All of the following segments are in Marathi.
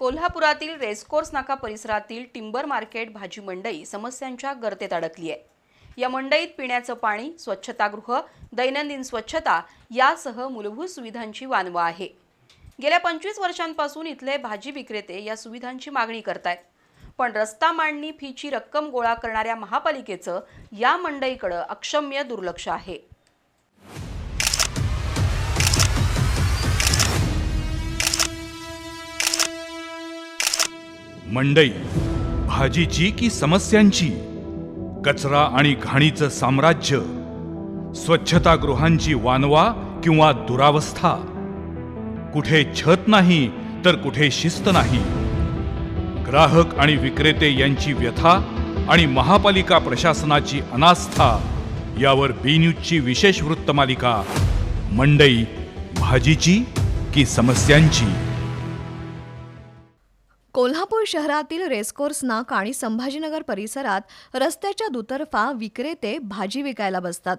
कोल्हापुरातील रेसकोर्स नाका परिसरातील टिंबर मार्केट भाजी मंडई समस्यांच्या गर्तेत अडकली आहे या मंडईत पिण्याचं पाणी स्वच्छतागृह दैनंदिन स्वच्छता यासह मूलभूत सुविधांची वानवा आहे. गेल्या पंचवीस वर्षांपासून इथले भाजी विक्रेते या सुविधांची मागणी करतायत. पण रस्ता मांडणी फीची रक्कम गोळा करणाऱ्या महापालिकेचं या मंडईकडं अक्षम्य दुर्लक्ष आहे. मंडई भाजीची की समस्यांची? कचरा आणि घाणीचं साम्राज्य स्वच्छतागृहांची वानवा किंवा दुरावस्था? कुठे छत नाही तर कुठे शिस्त नाही? ग्राहक आणि विक्रेते यांची व्यथा आणि महापालिका प्रशासनाची अनास्था यावर बी न्यूजची विशेष वृत्तमालिका मंडई भाजीची की समस्यांची? कोल्हापूर शहरातील रेसकोर्स नाका आणि संभाजीनगर परिसरात रस्त्याच्या दुतर्फा विक्रेते भाजी विकायला बसतात.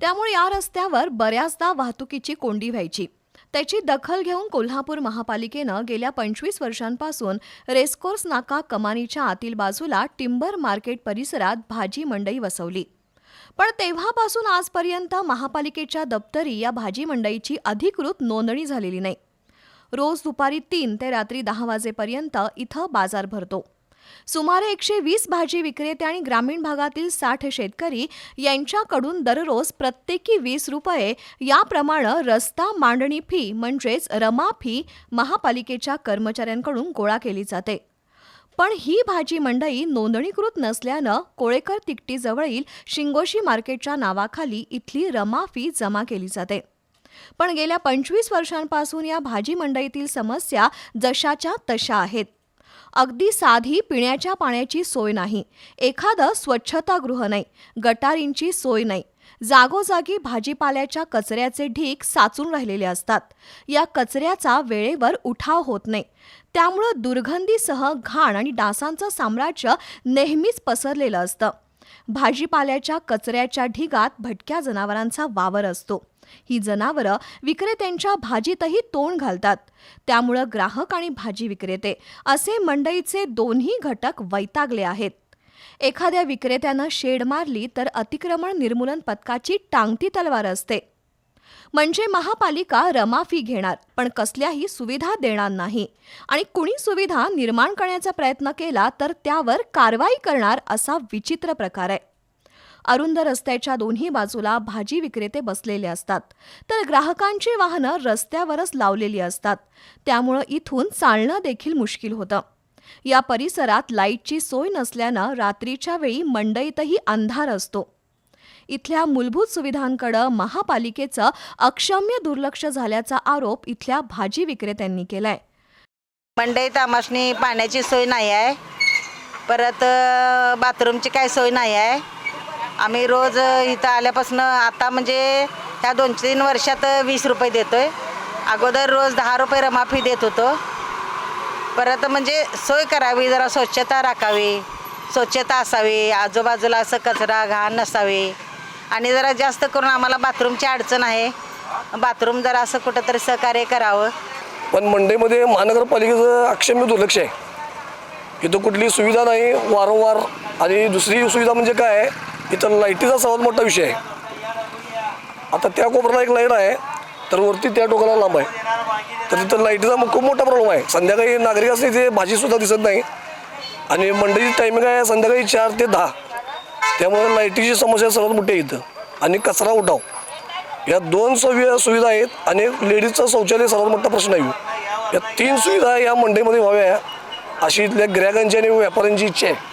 त्यामुळे या रस्त्यावर बऱ्याचदा वाहतुकीची कोंडी व्हायची. त्याची दखल घेऊन कोल्हापूर महापालिकेनं गेल्या पंचवीस वर्षांपासून रेसकोर्स नाका कमानीच्या आतील बाजूला टिंबर मार्केट परिसरात भाजी मंडई वसवली. पण तेव्हापासून आजपर्यंत महापालिकेच्या दप्तरी या भाजी मंडईची अधिकृत नोंदणी झालेली नाही. रोज दुपारी तीन ते रात्री दहा वाजेपर्यंत इथं बाजार भरतो. सुमारे एकशे वीस भाजी विक्रेते आणि ग्रामीण भागातील साठ शेतकरी यांच्याकडून दररोज प्रत्येकी वीस रुपये याप्रमाणे रस्ता मांडणी फी म्हणजेच रमा फी महापालिकेच्या कर्मचाऱ्यांकडून गोळा केली जाते. पण ही भाजी मंडई नोंदणीकृत नसल्यानं कोळेकर तिकटीजवळील शिंगोशी मार्केटच्या नावाखाली इथली रमा फी जमा केली जाते. पण गेल्या पंचवीस वर्षांपासून या भाजी मंडईतील समस्या जशाच्या तशा आहेत. अगदी साधी पिण्याच्या पाण्याची सोय नाही. एखादं स्वच्छतागृह नाही. गटारींची सोय नाही. जागोजागी भाजीपाल्याच्या कचऱ्याचे ढीक साचून राहिलेले असतात. या कचऱ्याचा वेळेवर उठाव होत नाही. त्यामुळं दुर्गंधीसह घाण आणि डासांचं साम्राज्य नेहमीच पसरलेलं असतं. भाजीपाल्याच्या कचऱ्याच्या ढिगात भटक्या जनावरांचा वावर असतो. ही जनावरं विक्रेत्यांच्या भाजीतही तोंड घालतात. त्यामुळं ग्राहक आणि भाजी विक्रेते असे मंडईचे दोन्ही घटक वैतागले आहेत. एखाद्या विक्रेत्यानं शेड मारली तर अतिक्रमण निर्मूलन पथकाची टांगती तलवार असते. म्हणजे महापालिका रमाफी घेणार पण कसल्याही सुविधा देणार नाही. आणि कुणी सुविधा निर्माण करण्याचा प्रयत्न केला तर त्यावर कारवाई करणार असा विचित्र प्रकार आहे. अरुंद रस्त्याच्या दोन्ही बाजूला भाजी विक्रेते बसलेले असतात. तर ग्राहकांची वाहनं रस्त्यावरच लावलेली असतात. त्यामुळं इथून चालणं देखील मुश्किल होतं. या परिसरात लाईटची सोय नसल्यानं रात्रीच्या वेळी मंडईतही अंधार असतो. इथल्या मूलभूत सुविधांकडे महापालिकेचं अक्षम्य दुर्लक्ष झाल्याचा आरोप इथल्या भाजी विक्रेत्यांनी केलाय. मंडई तामाशनी पाण्याची सोय नाही आहे. परत बाथरूमची काय सोय नाही आहे. आम्ही रोज इथं आल्यापासून आता म्हणजे ह्या दोन तीन वर्षात वीस रुपये देतो आहे अगोदर रोज दहा रुपये रमाफी देत होतो. परत म्हणजे सोय करावी जरा स्वच्छता राखावी स्वच्छता असावी आजूबाजूला असं कचरा घाण नसावी. आणि जरा जास्त करून आम्हाला बाथरूमची अडचण आहे. बाथरूम जरा असं कुठंतरी सहकार्य करावं. पण मंडईमध्ये महानगरपालिकेचं अक्षम्य दुर्लक्ष आहे. इथं कुठली सुविधा नाही वारंवार. आणि दुसरी सुविधा म्हणजे काय आहे इथं लाईटीचा सर्वात मोठा विषय आहे. आता त्या कोपऱ्याला एक लाइट आहे तर वरती त्या टोकाला लांब आहे. तर तिथं लाईटीचा मग खूप मोठा प्रॉब्लेम आहे. संध्याकाळी नागरिक असते इथे भाजीसुद्धा दिसत नाही. आणि मंडईची टायमिंग आहे संध्याकाळी चार ते दहा. त्यामुळे लाईटीची समस्या सर्वात मोठी आहे इथं. आणि कचरा उठाव. या दोन सवि सुविधा आहेत आणि लेडीजचं शौचालय सर्वात मोठा प्रश्न आहे. या तीन सुविधा या मंडईमध्ये व्हाव्या अशी इथल्या ग्राहकांची आणि व्यापाऱ्यांची इच्छा आहे.